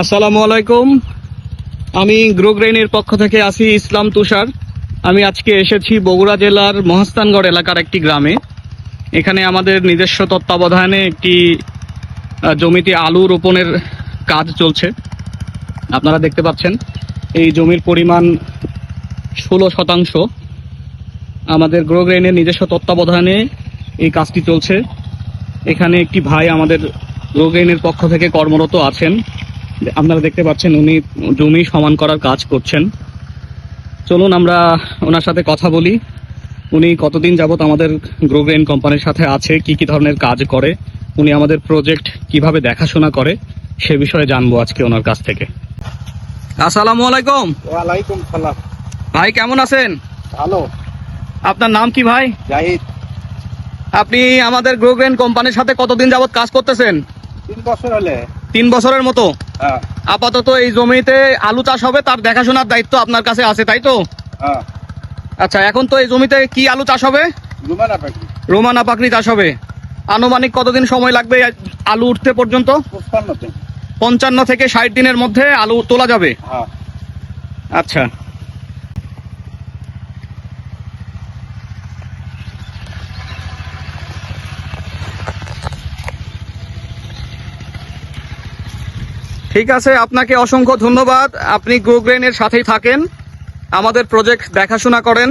আসসালামু আলাইকুম। আমি গ্রোগ্রেনের পক্ষ থেকে আসি ইসলাম তুষার। আমি আজকে এসেছি বগুড়া জেলার মহাস্তানগড় এলাকার একটি গ্রামে। এখানে আমাদের নিজস্ব তত্ত্বাবধানে একটি জমিতে আলু রোপণের কাজ চলছে। আপনারা দেখতে পাচ্ছেন, এই জমির পরিমাণ ষোলো শতাংশ। আমাদের গ্রোগ্রেনের নিজস্ব তত্ত্বাবধানে এই কাজটি চলছে। এখানে একটি ভাই আমাদের গ্রোগ্রেনের পক্ষ থেকে কর্মরত আছেন। আপনারা দেখতে পাচ্ছেন উনি জমি সমান করার কাজ করছেন। চলুন আমরা ওনার সাথে কথা বলি। উনি কতদিন যাবত আমাদের গ্রোগ্রেন কোম্পানির সাথে আছে কি কি ধরনের কাজ করে উনি আমাদের প্রজেক্ট কীভাবে দেখাশোনা করে সে বিষয়ে জানব আজকে ওনার কাছ থেকে। আসসালামু আলাইকুম। ওয়ালাইকুম সালাম। ভাই কেমন আছেন? ভালো। আপনার নাম কি ভাই? জাহিদ। আপনি আমাদের গ্রোগ্রেন কোম্পানির সাথে কতদিন যাবত কাজ করতেছেন? তিন বছর হলে। তিন বছরের মতো? হ্যাঁ। আপাতত এই জমিতে আলু চাষ হবে তার দেখাশোনার দায়িত্ব আপনার কাছে আছে তাই তো? হ্যাঁ। আচ্ছা এখন তো এই জমিতে কি আলু চাষ হবে? রোমানা পাকড়ি চাষ হবে। আনুমানিক কতদিন সময় লাগবে আলু উঠতে পর্যন্ত? পঞ্চান্ন থেকে ষাট দিনের মধ্যে আলু তোলা যাবে? হ্যাঁ। আচ্ছা। ঠিক আছে আপনাকে অসংখ্য ধন্যবাদ। আপনি গ্রোগ্রেনের সাথেই থাকেন। আমাদের প্রজেক্ট দেখাশোনা করেন।